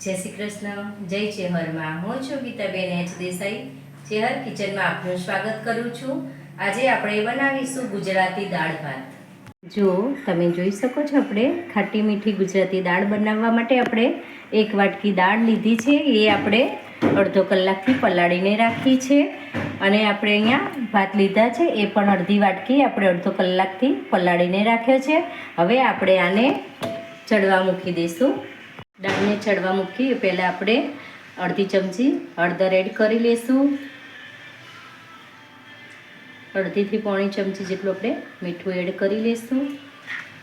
જય શ્રી કૃષ્ણ, જય ચેહરમાં હું છું ગીતાબેન એચ દેસાઈ. ચેહર કિચનમાં આપનું સ્વાગત કરું છું. આજે આપણે બનાવીશું ગુજરાતી દાળ ભાત. જો તમે જોઈ શકો છો આપણે, ખાટી મીઠી ગુજરાતી દાળ બનાવવા માટે આપણે એક વાટકી દાળ લીધી છે. એ આપણે અડધો કલાકથી પલાળીને રાખી છે. અને આપણે અહીંયા ભાત લીધા છે. એ પણ અડધી વાટકી આપણે અડધો કલાકથી પલાળીને રાખ્યો છે. હવે આપણે આને ચડવા મૂકી દઈશું. દાળને ચડવા મૂકી પહેલાં આપણે અડધી ચમચી હળદર એડ કરી લઈશું અડધીથી પોણી ચમચી જેટલું આપણે મીઠું એડ કરી લઈશું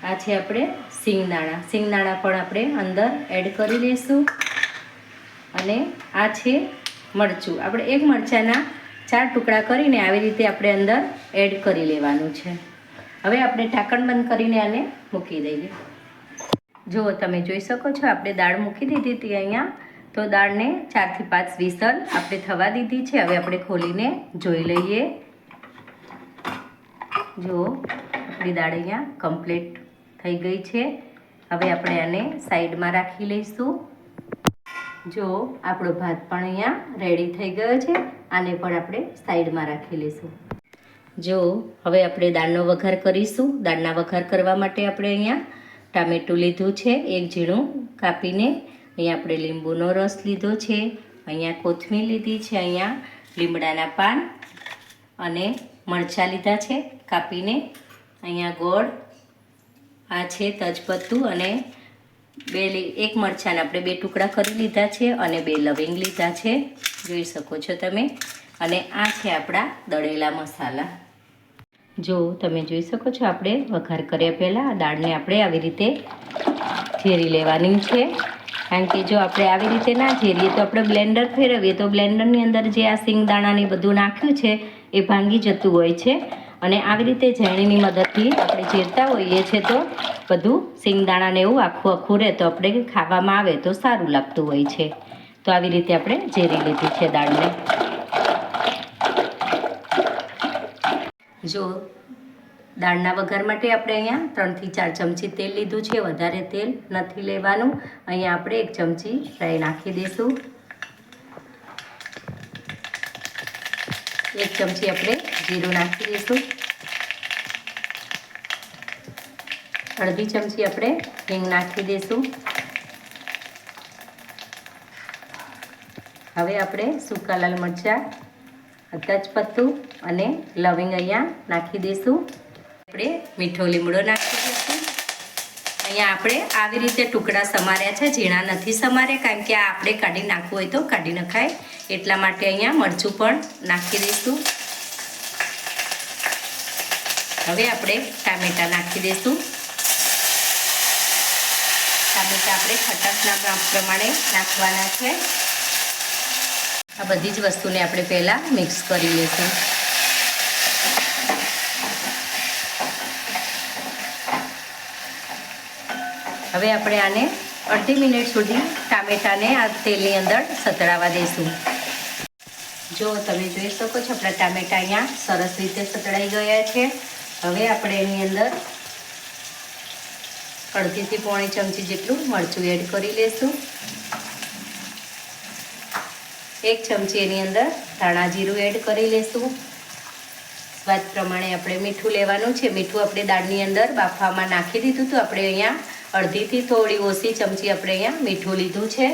આ છે આપણે સિંગદાણા સિંગદાણા પણ આપણે અંદર એડ કરી લઈશું અને આ છે મરચું. આપણે એક મરચાંના ચાર ટુકડા કરીને આવી રીતે આપણે અંદર એડ કરી લેવાનું છે. હવે આપણે ઢાંકણ બંધ કરીને આને મૂકી દઈએ. જો તમે જોઈ શકો છો, આપણે દાળ મૂકી દીધી હતી અહીંયા. તો દાળને ચારથી પાંચ વિસલ આપણે થવા દીધી છે. હવે આપણે ખોલીને જોઈ લઈએ. જો, આપણી દાળ અહીંયા કમ્પ્લીટ થઈ ગઈ છે. હવે આપણે આને સાઈડમાં રાખી લઈશું. જો, આપણો ભાત પણ અહીંયા રેડી થઈ ગયો છે. આને પણ આપણે સાઈડમાં રાખી લઈશું. જો, હવે આપણે દાળનો વઘાર કરીશું. દાળના વઘાર કરવા માટે આપણે અહીંયા ટામેટું લીધું છે, એક ઝીણું કાપીને. અહીંયા આપણે લીંબુનો રસ લીધો છે, અહીંયા કોથમીર લીધી છે, અહીંયા લીમડાના પાન અને મરચાં લીધા છે, કાપીને. અહીંયા ગોળ, આ છે તજપત્તું અને બે એક મરચાંને આપણે બે ટુકડા કરી લીધા છે અને બે લવિંગ લીધા છે, જોઈ શકો છો તમે. અને આ છે આપણા દળેલા મસાલા. જો તમે જોઈ શકો છો, આપણે વઘાર કર્યા પહેલાં દાળને આપણે આવી રીતે ઝેરી લેવાની છે. કારણ કે જો આપણે આવી રીતે ના ઝેરીએ તો આપણે બ્લેન્ડર ફેરવીએ, તો બ્લેન્ડરની અંદર જે આ સિંગદાણા ને બધું નાખ્યું છે, એ ભાંગી જતું હોય છે. અને આવી રીતે ઝેણીની મદદથી આપણે ઝેરતા હોઈએ છીએ તો બધું સિંગદાણાને એવું આખું આખું રહે, તો આપણે ખાવામાં આવે તો સારું લાગતું હોય છે. તો આવી રીતે આપણે ઝેરી લીધી છે દાળને. જો દાળના વઘાર માટે આપણે અહીંયા ત્રણથી ચાર ચમચી તેલ લીધું છે, વધારે તેલ નથી લેવાનું. અહીંયા આપણે એક ચમચી રાઈ નાખી દઈશું. એક ચમચી આપણે જીરું નાખી દઈશું. અડધી ચમચી આપણે હિંગ નાખી દઈશું. હવે આપણે સૂકા લાલ મરચાં તજપત્તું અને લવિંગ અહીંયા નાખી દઈશું. આપણે મીઠો લીમડો નાખી દઈશું. અહીંયા આપણે આવી રીતે ટુકડા સમાર્યા છે. ઝીણા નથી સમાર્યા, કારણ કે આ આપણે કાઢી નાખવું હોય તો કાઢી નખાય. એટલા માટે અહીંયા મરચું પણ નાખી દઈશું. હવે આપણે ટામેટાં નાખી દઈશું. ટામેટાં આપણે ખટકના પ્રમાણે નાખવાના છે. આ બધી જ વસ્તુને આપણે પહેલાં મિક્સ કરી લઈશું હવે આપણે આને અડધી મિનિટ સુધી ટામેટાને આ તેલની અંદર સતળાવા દઈશું. જો તમે જોઈ શકો છો, આપણા ટામેટા અહીંયા સરસ રીતે સતળાઈ ગયા છે. હવે આપણે એની અંદર અડધીથી પોણી ચમચી જેટલું મરચું એડ કરી લઈશું એક ચમચી એની અંદર ધાણા જીરું એડ કરી લઈશું સ્વાદ પ્રમાણે આપણે મીઠું લેવાનું છે. મીઠું આપણે દાળની અંદર બાફવામાં નાખી દીધું હતું. આપણે અહીંયા અડધીથી થોડી ઓછી ચમચી આપણે અહીંયા મીઠું લીધું છે.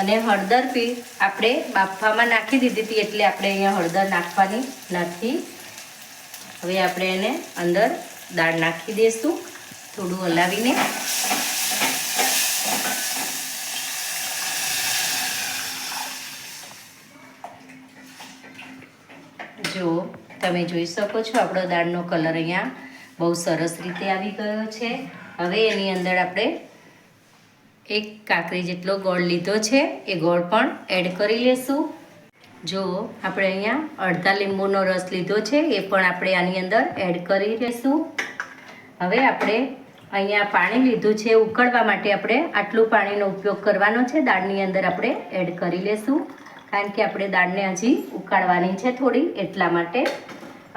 અને હળદર પી આપણે બાફવામાં નાખી દીધી હતી એટલે આપણે અહીંયા હળદર નાખવાની નથી. હવે આપણે એને અંદર દાળ નાખી દઈશું થોડું હલાવીને. જો તમે જોઈ શકો છો, આપણો દાળનો કલર અહીંયા બહુ સરસ રીતે આવી ગયો છે. હવે એની અંદર આપણે એક કાકરી જેટલો ગોળ લીધો છે, એ ગોળ પણ એડ કરી લેશું. જો આપણે અહીંયા અડધા લીંબુનો રસ લીધો છે, એ પણ આપણે આની અંદર એડ કરી લેશું. હવે આપણે અહીંયા પાણી લીધું છે, ઉકળવા માટે આપણે આટલું પાણીનો ઉપયોગ કરવાનો છે, દાળની અંદર આપણે એડ કરી લેશું. કારણ કે આપણે દાળને હજી ઉકાળવાની છે થોડી, એટલા માટે.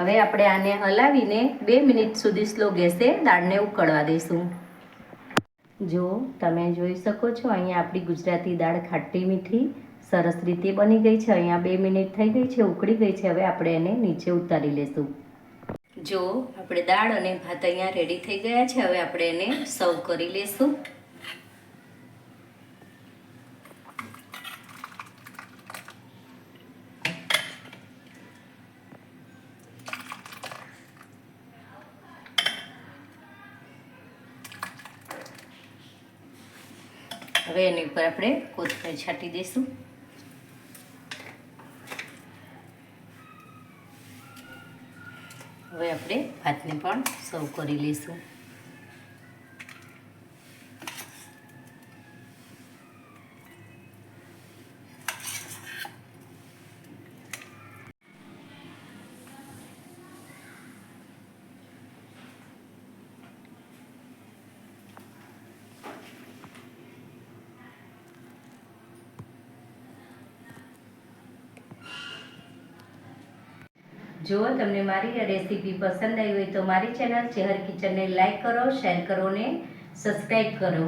હવે આપણે આને હલાવીને બે મિનિટ સુધી સ્લો ગેસે દાળને ઉકળવા દઈશું. જો તમે જોઈ શકો છો, અહીંયા આપણી ગુજરાતી દાળ ખાટી મીઠી, સરસ રીતે બની ગઈ છે. અહીંયા બે મિનિટ થઈ ગઈ છે, ઉકળી ગઈ છે. હવે આપણે એને નીચે ઉતારી લેશું. જો આપણે દાળ અને ભાત અહીંયા રેડી થઈ ગયા છે, હવે આપણે એને સર્વ કરી લેશું. હવે એની ઉપર આપણે કોથમીર છાંટી દઈશું. હવે આપણે ભાતને પણ સર્વ કરી લઈશું. જો તમને મારી રેસીપી પસંદ આવી હોય તો મારી ચેનલ ચેહર કિચનને લાઈક કરો, શેર કરો ને સબસ્ક્રાઈબ કરો.